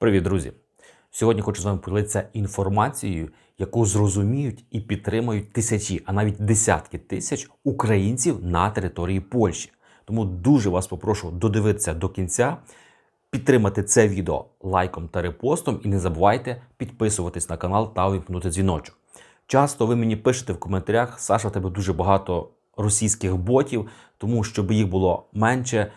Привіт, друзі! Сьогодні хочу з вами поділитися інформацією, яку зрозуміють і підтримують тисячі, а навіть десятки тисяч українців на території Польщі. Тому дуже вас попрошу додивитися до кінця, підтримати це відео лайком та репостом, і не забувайте підписуватись на канал та увімкнути дзвіночок. Часто ви мені пишете в коментарях, Саша, в тебе дуже багато російських ботів, тому щоб їх було менше,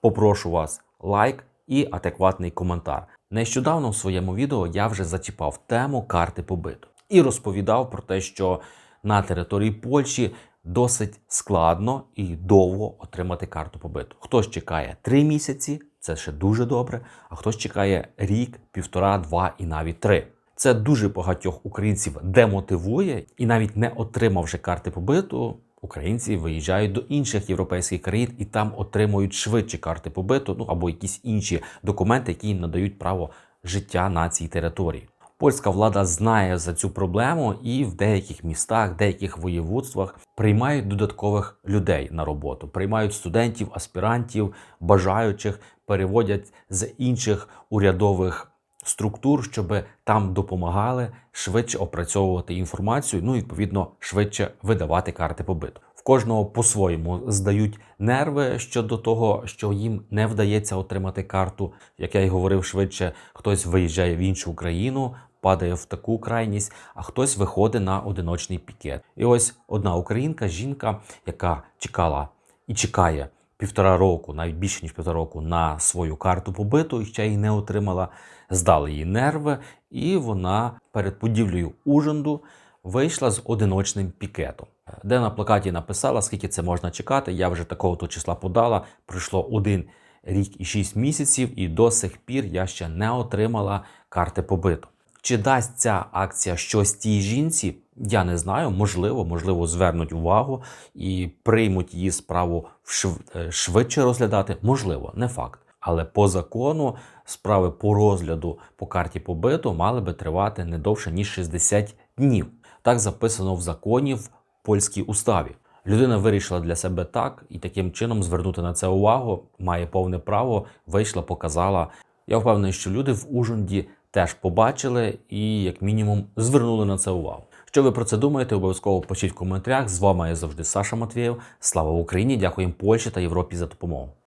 попрошу вас лайк і адекватний коментар. Нещодавно в своєму відео я вже зачіпав тему карти побиту і розповідав про те, що на території Польщі досить складно і довго отримати карту побиту. Хтось чекає три місяці, це ще дуже добре, а хтось чекає рік, півтора, два і навіть три. Це дуже багатьох українців демотивує, і навіть не отримавши карти побиту, українці виїжджають до інших європейських країн і там отримують швидше карти побиту, ну або якісь інші документи, які їм надають право життя на цій території. Польська влада знає за цю проблему і в деяких містах, деяких воєводствах приймають додаткових людей на роботу, приймають студентів, аспірантів, бажаючих, переводять з інших урядових структур, щоб там допомагали швидше опрацьовувати інформацію, ну і відповідно швидше видавати карти побиту. В кожного по-своєму здають нерви щодо того, що їм не вдається отримати карту. Як я й говорив швидше, хтось виїжджає в іншу країну, падає в таку крайність, а хтось виходить на одиночний пікет. І ось одна українка, жінка, яка чекала і чекає півтора року, навіть більше ніж півтора року, на свою карту побиту і ще її не отримала. Здали її нерви, і вона перед будівлею Ужинду вийшла з одиночним пікетом, де на плакаті написала, скільки це можна чекати. Я вже такого то числа подала. Пройшло один рік і шість місяців, і до сих пір я ще не отримала карти побиту. Чи дасть ця акція щось тій жінці? Я не знаю. Можливо, можливо, звернуть увагу і приймуть її справу шв- швидше розглядати. Можливо, не факт. Але по закону справи по розгляду по карті побиту мали би тривати не довше ніж 60 днів. Так записано в законі в польській уставі. Людина вирішила для себе так і таким чином звернути на це увагу. Має повне право, вийшла, показала. Я впевнений, що люди в Ужунді теж побачили і, як мінімум, звернули на це увагу. Що ви про це думаєте? Обов'язково пишіть в коментарях. З вами я завжди Саша Матвєєв. Слава Україні! Дякуємо Польщі та Європі за допомогу.